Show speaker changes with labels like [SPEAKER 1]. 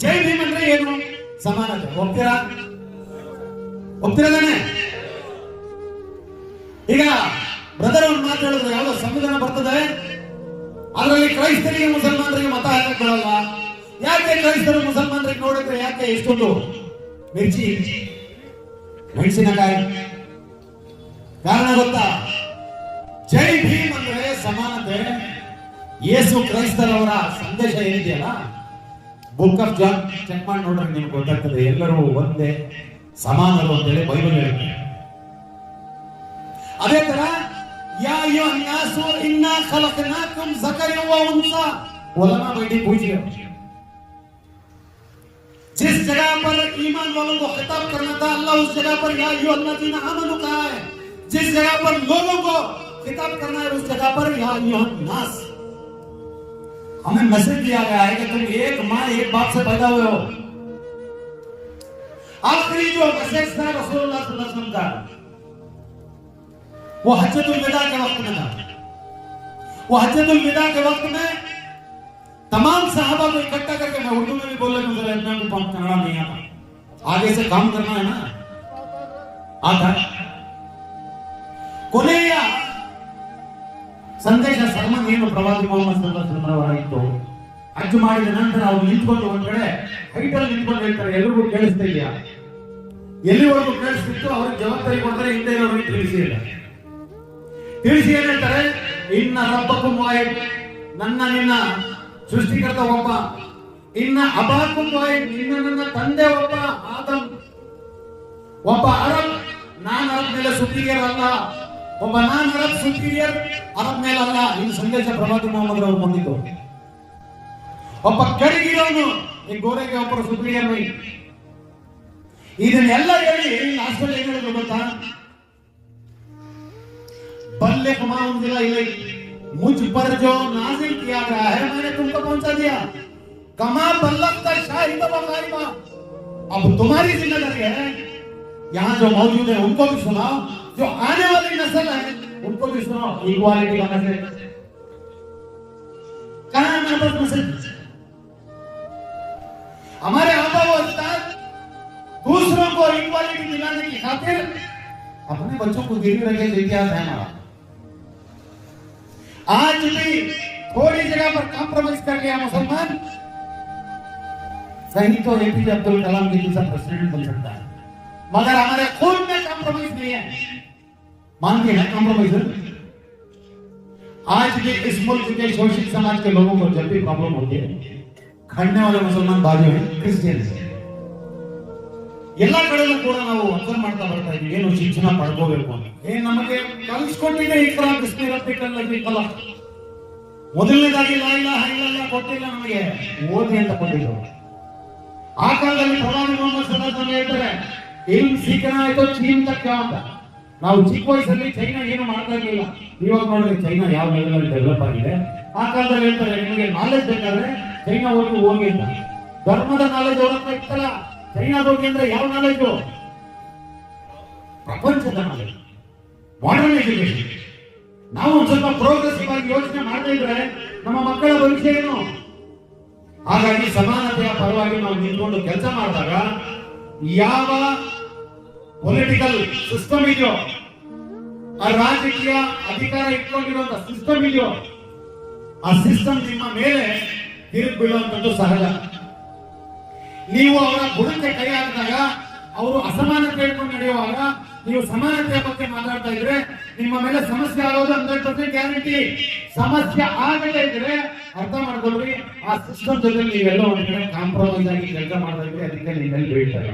[SPEAKER 1] ಜೈ ಭೀಮ್ ಅಂದ್ರೆ ಏನು? ಸಮಾನತೆ. ಒಪ್ತೀರಾ? ಒಪ್ತೀರಾ ತಾನೆ? ಈಗ ಬ್ರದರ್ ಒಂದು ಮಾತು ಹೇಳಿದ್ರು, ಯಾವ್ದೋ ಸಂವಿಧಾನ ಬರ್ತದೆ? ಅದರಲ್ಲಿ ಕ್ರೈಸ್ತರಿಗೆ ಮುಸಲ್ಮಾನರಿಗೆ ಮತ ಹಾಕಕ್ ಯಾಕೆ ಕ್ರೈಸ್ತರು ಮುಸಲ್ಮಾನರಿಗೆ ನೋಡಿದ್ರೆ ಯಾಕೆ ಇಷ್ಟೊಂದು? ಮಿರ್ಚಿ, ಮೆಣಸಿನಕಾಯಿ. ಕಾರಣ ಗೊತ್ತಾ? ಜೈ ಭೀಮ್ ಅಂದ್ರೆ ಸಮಾನತೆ. ಯೇಸು ಕ್ರೈಸ್ತರವರ ಸಂದೇಶ ಏನಿದೆಯಲ್ಲ? ಬುಕ್ ಆಫ್ ಜಾನ್ ಚೆಕ್ ಮಾಡಿ ನೋಡ್ರಿ ನಿಮ್ಗೆ ಗೊತ್ತಾಗ್ತದೆ ಎಲ್ಲರೂ ಒಂದೇ ಸಮಾನರು ಅಂತೇಳಿ ಬೈಬಲ್ ಹೇಳುತ್ತೆ ಅದೇ ತರ ಯಾ ಅಯ್ಯೋ ಅನ್ನಾಸು ಇನ್ನ ಖಲಕನಾಕುಂ ज़करन व उनसा उलमा बैठी पूछिए जिस जगह पर ईमान वालों को खिताब करना था अल्लाह उस जगह पर या अय्युह अल्लज़ीना आमनू कहा है जिस जगह पर लोगों को खिताब करना है उस जगह पर या अय्युह नास हमें मैसेज दिया गया है कि तुम एक माँ, एक बाप से पैदा हुए हो। आखिरी जो मैसेज था, रसूलुल्लाह का, वो हजरतुल विदा के वक्त में था। वो हजरतुल विदा के वक्त में तमाम साहबा को इकट्ठा करके, मैं उर्दू में भी बोल मुझे रहना को पंप करना नहीं आता। आगे से काम करना है ना? आधा। कोने ಏನು ಪ್ರವಾದಿ ಮೊಹಮ್ಮದ್ ಹಜ್ ಮಾಡಿದ ನಂತರ ಅವ್ರು ನಿಂತ್ಕೊಂಡು ಒಂದ್ ಕಡೆ ಹೈಟ್ ನಿಂತ್ಕೊಂಡು ಹೇಳ್ತಾರೆ, ಎಲ್ರಿಗೂ ಕೇಳಿಸ್ತಾ ಇದೆಯಾ? ಎಲ್ಲಿವರೆಗೂ ಕೇಳಿಸ್ಬಿಟ್ಟು ಅವ್ರಿಗೆ ಜವಾಬ್ದಾರಿ ಕೊಡ್ತಾರೆ ಹಿಂದೆ ಇರೋರಿಗೆ ತಿಳಿಸಿಲ್ಲ ತಿಳಿಸಿ ಏನ್ ಹೇಳ್ತಾರೆ? ಇನ್ನ ರಬ್ಬಕ್ಕೂ ವಾಹಿದ್ ನನ್ನ ನಿನ್ನ ಸೃಷ್ಟಿಕರ್ತ ಒಬ್ಬ. ಇನ್ನ ಅಬಾಕು ಮಾಯಿ ನಿನ್ನ ನನ್ನ ತಂದೆ ಒಬ್ಬ ಆದಮ್. ಒಬ್ಬ ಅರಬ್, ನಾನು ಅರಬ್ ಮೇಲೆ ಸುಪೀರಿಯರ್ ಅಲ್ಲ ಒಬ್ಬ ನಾನ್ ಅರಬ್ ಸುಪೀರಿಯರ್ ಅರಬ್ ಮೇಲೆ ಅಲ್ಲ ಇದು ಸಂದೇಶ ಪ್ರವಾದಿ ಮೊಹಮ್ಮದ್ ಅವರು ಬಂದಿದ್ದು ಒಬ್ಬ ಕೆಳಗಿರೋನು ಈ ಗೋರೆಗೆ ಒಬ್ಬರು ಸುಪೀರಿಯರ್ ಮೈ ಇದನ್ನೆಲ್ಲ ಹೇಳಿ ಲಾಸ್ಟ್ ಏನ್ ಹೇಳಿದ್ರು ಗೊತ್ತಾ बल्ले कमाऊं दिला इलाई मुझ पर जो नाजिल किया गया है मैंने तुमको पहुंचा दिया कमा बल्लक का शाहिद व गायबा अब तुम्हारी जिम्मेदारी है यहाँ जो मौजूद है उनको भी सुनाओ जो आने वाली नस्ल है। उनको भी सुनाओ इक्वालिटी का मैसेज कहा है हमारे पास मैसेज हमारे आबा व अजदाद दूसरों को इक्वालिटी दिलाने की खातिर अपने बच्चों को गिरवी रखे इतिहास है हमारा। आज भी थोड़ी जगह पर कॉम्प्रोमाइज कर लिया मुसलमान। सही तो एपीजे अब्दुल कलाम के जैसा प्रेसिडेंट बन सकता है। मगर हमारे खून में कॉम्प्रोमाइज नहीं है। मानते हैं कॉम्प्रोमाइज आज भी इस मुल्क के शोषित समाज के लोगों को जब भी प्रॉब्लम होती है खड़ने वाले मुसलमान बाजू हैं क्रिश्चियन ಎಲ್ಲ ಕಡೆಯೂ ಕೂಡ ನಾವು ಅಬ್ಸರ್ವ್ ಮಾಡ್ತಾ ಬರ್ತಾ ಇದ್ದೀವಿ ಏನು ಶಿಕ್ಷಣ ಪಡ್ಕೋಬೇಕು ಅಂತ ಏನ್ ನಮಗೆ ಕಲಿಸ್ಕೊಟ್ಟಿದೆ ಇಕ್ರಾ ಬಿಸ್ಮಿ ರಬ್ಬಿಕಲ್ಲದಿ ಕಲ ಮೊದಲನೇದಾಗಿ ಲಾ ಇಲಾಹ ಇಲ್ಲಲ್ಲಾಹ್ ಕೊಟ್ಟಿಲ್ಲ ನಮಗೆ ಓದಿ ಅಂತ ಕೊಟ್ಟಿದ್ರು ಆ ಕಾಲದಲ್ಲಿ ಪ್ರಧಾನಿ ಮೊಹಮ್ಮದ್ ಸಲ್ಲಾಹ್ ಹೇಳ್ತಾರೆ ಇಲ್ಮ್ ಸೀಕನ ಆಯ್ತು ಚೀನ್ ತಕ್ಕ ಅಂತ ನಾವು ಚಿಕ್ಕ ವಯಸ್ಸಲ್ಲಿ ಚೈನಾ ಏನು ಮಾಡ್ತಾ ಇರಲಿಲ್ಲ. ಇವಾಗ ನೋಡಿದ್ರೆ ಚೈನಾ ಯಾವ ಲೆವೆಲ್ ಡೆವಲಪ್ ಆಗಿದೆ. ಆ ಕಾಲದಲ್ಲಿ ಹೇಳ್ತಾರೆ, ನಿಮಗೆ ನಾಲೆಜ್ ಬೇಕಾದ್ರೆ ಚೈನಾ ಹೋಗಿ ಅಂತ. ಧರ್ಮದ ನಾಲೆಜ್ ಅವ್ರ ಇತ್ತಲ್ಲ ಚೈನಾ ಹೋಗಿ ಅಂದ್ರೆ ಯಾವ ನಾಲೆಜ್ ಪ್ರಪಂಚದ ನಾಲೆಜ್ ಮಾಡರ್ನ್ ಎಜುಕೇಶನ್ ನಾವು ಸ್ವಲ್ಪ ಪ್ರೋಗ್ರೆಸಿವ್ ಆಗಿ ಯೋಚನೆ ಮಾಡದೇ ಇದ್ರೆ ನಮ್ಮ ಮಕ್ಕಳ ಭವಿಷ್ಯ ಏನು? ಹಾಗಾಗಿ ಸಮಾನತೆಯ ಪರವಾಗಿ ನಾವು ನಿಂತ್ಕೊಂಡು ಕೆಲಸ ಮಾಡಿದಾಗ ಯಾವ ಪೊಲಿಟಿಕಲ್ ಸಿಸ್ಟಮ್ ಇದೆಯೋ? ಆ ರಾಜಕೀಯ ಅಧಿಕಾರ ಇಟ್ಕೊಂಡಿರುವಂತ ಸಿಸ್ಟಮ್ ಇದೆಯೋ? ಆ ಸಿಸ್ಟಮ್ ನಿಮ್ಮ ಮೇಲೆ ತಿರುಗಿ ಬೀಳುವಂತದ್ದು ಸಹಜ. ನೀವು ಅವರ ಬುಡಕ್ಕೆ ಕೈ ಹಾಕಿದಾಗ ಅವರು ಅಸಮಾನತೆ ಇಟ್ಕೊಂಡು ನಡೆಯುವಾಗ ನೀವು ಸಮಾನತೆಯ ಬಗ್ಗೆ ಮಾತಾಡ್ತಾ ಇದ್ರೆ ನಿಮ್ಮ ಮೇಲೆ ಸಮಸ್ಯೆ ಆಗೋದು ಹಂಡ್ರೆಡ್ ಪರ್ಸೆಂಟ್ ಗ್ಯಾರಂಟಿ ಸಮಸ್ಯೆ ಆಗದೇ ಇದ್ರೆ ಅರ್ಥ ಮಾಡ್ಕೊಳ್ಳಿ ಆ ಸಿಸ್ಟಮ್ ಜೊತೆ ನೀವೆಲ್ಲ ಒಂದ್ ಕಡೆ ಕಾಂಪ್ರಮೈಸ್ ಆಗಿ ಕೆಲಸ ಮಾಡ್ತಾ ಇದ್ರೆ ಅದಕ್ಕೆ ನಿಮ್ಮಲ್ಲಿ ಬೀಳ್ತಾರೆ.